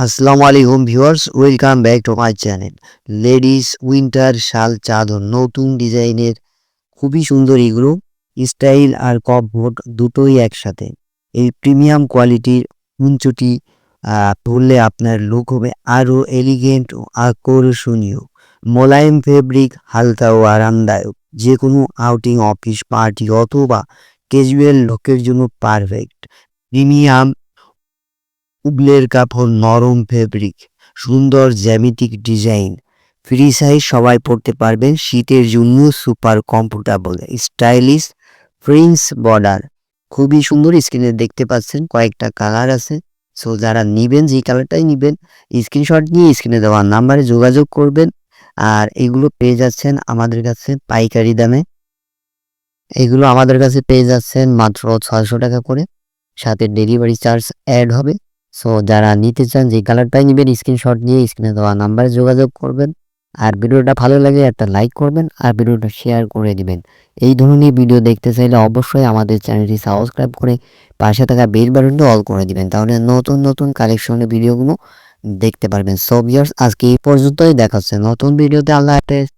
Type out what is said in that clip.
আসসালামু আলাইকুম viewers welcome back to my channel ladies winter শাল, চাদর, নতুন ডিজাইনের খুবই সুন্দর এগুলো। স্টাইল আর কমফোর্ট দুটোই একসাথে। এই প্রিমিয়াম কোয়ালিটির উঞ্চটি পরলে আপনার লুক হবে আরও এলিগেন্ট ও আকর্ষণীয়। মোলায়েম ফেব্রিক হালকা ও আরামদায়ক। যে কোনো আউটিং অফিস পার্টি অথবা ক্যাজুয়াল লোকের জন্য পারফেক্ট প্রিমিয়াম উবলের কাপড় নরম ফেব্রিক সুন্দর জ্যামিতিক ডিজাইন ফ্রি সাইজ সবাই পড়তে পারবেন, শীতের জন্য super comfortable stylish prints border খুবই সুন্দর স্ক্রিনে দেখতে পাচ্ছেন, কয়েকটা কালার আছে। সো যারা নিবেন যে কালারটাই নিবেন স্ক্রিনশট নিয়ে স্ক্রিনে দেওয়া নাম্বারে যোগাযোগ করবেন। আর এগুলো পেয়ে যাচ্ছেন আমাদের কাছে পাইকারি দামে। এগুলো আমাদের কাছে পেয়ে যাচ্ছেন মাত্র ছয়শো টাকা করে। সাথে ডেলিভারি চার্জ অ্যাড হবে। সো যারা নিতে চান যে কালারটাই নেবেন স্ক্রিনশট নিয়ে স্ক্রিনে দেওয়া নাম্বারে যোগাযোগ করবেন। আর ভিডিওটা ভালো লাগে একটা লাইক করবেন আর ভিডিওটা শেয়ার করে দিবেন। এই ধরনের ভিডিও দেখতে চাইলে অবশ্যই আমাদের চ্যানেলটি সাবস্ক্রাইব করে পাশে থাকা বেল বাটনটা অল করে দিবেন। তাহলে নতুন নতুন কালেকশনের ভিডিওগুলো দেখতে পারবেন। সো ভিউয়ার্স আজকে এই পর্যন্তই। দেখাচ্ছে নতুন ভিডিওতে আল্লাহ হাফেজ।